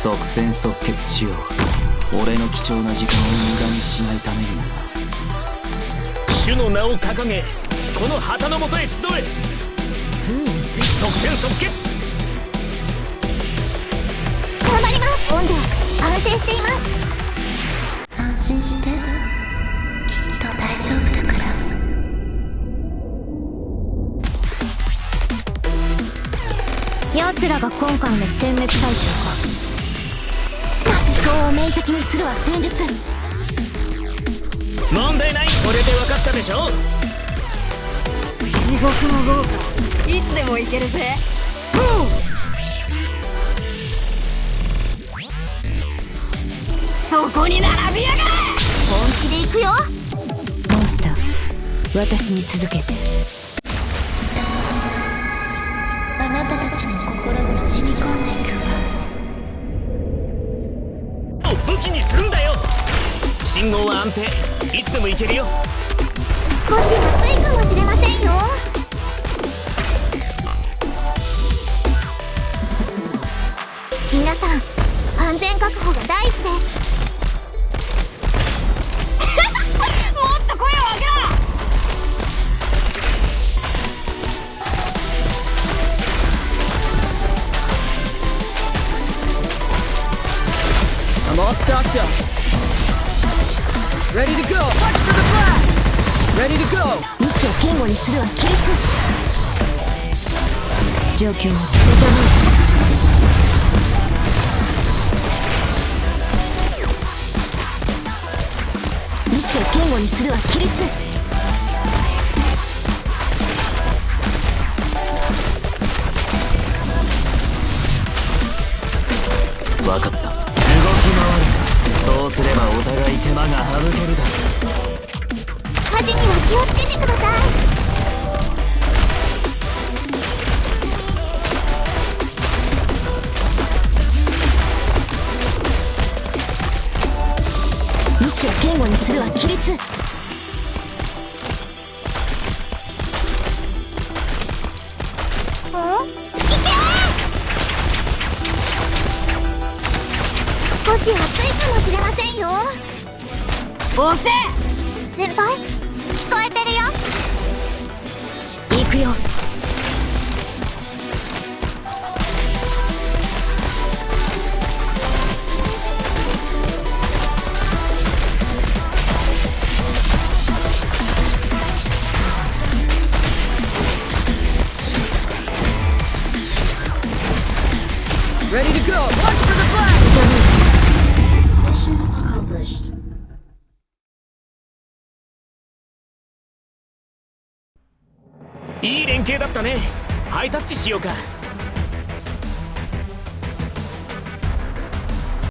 即戦即決しよう俺の貴重な時間を無駄にしないためにな。主の名を掲げこの旗のもとへ集え。即戦即決。頑張ります温度安定しています。安心して。きっと大丈夫だから。奴らが今回の殲滅対象か思考を明晰にするは戦術問題ない。これで分かったでしょ？地獄の豪華。いつでも行けるぜ。そこに並びやがれ。本気で行くよ。モンスター私に続けて。あなたたちの心に染み込んでいくわ武器にするんだよ。信号は安定。いつでも行けるよ。少し暑いかもしれませんよ。皆さん安全確保が第一です。All stocked up. Ready to go. Watch for the blast. Ready to go. 意志を堅固にするは規律状況を定意志を堅固にするは規律そうすればお互い手間が省けるだろ火事には気をつけてください。意志を堅固にするは規律。少し暑いかもしれませんよ押せ先輩聞こえてるよ行くよ Ready to go. Watch for the blast. いい連携だったね。ハイタッチしようか。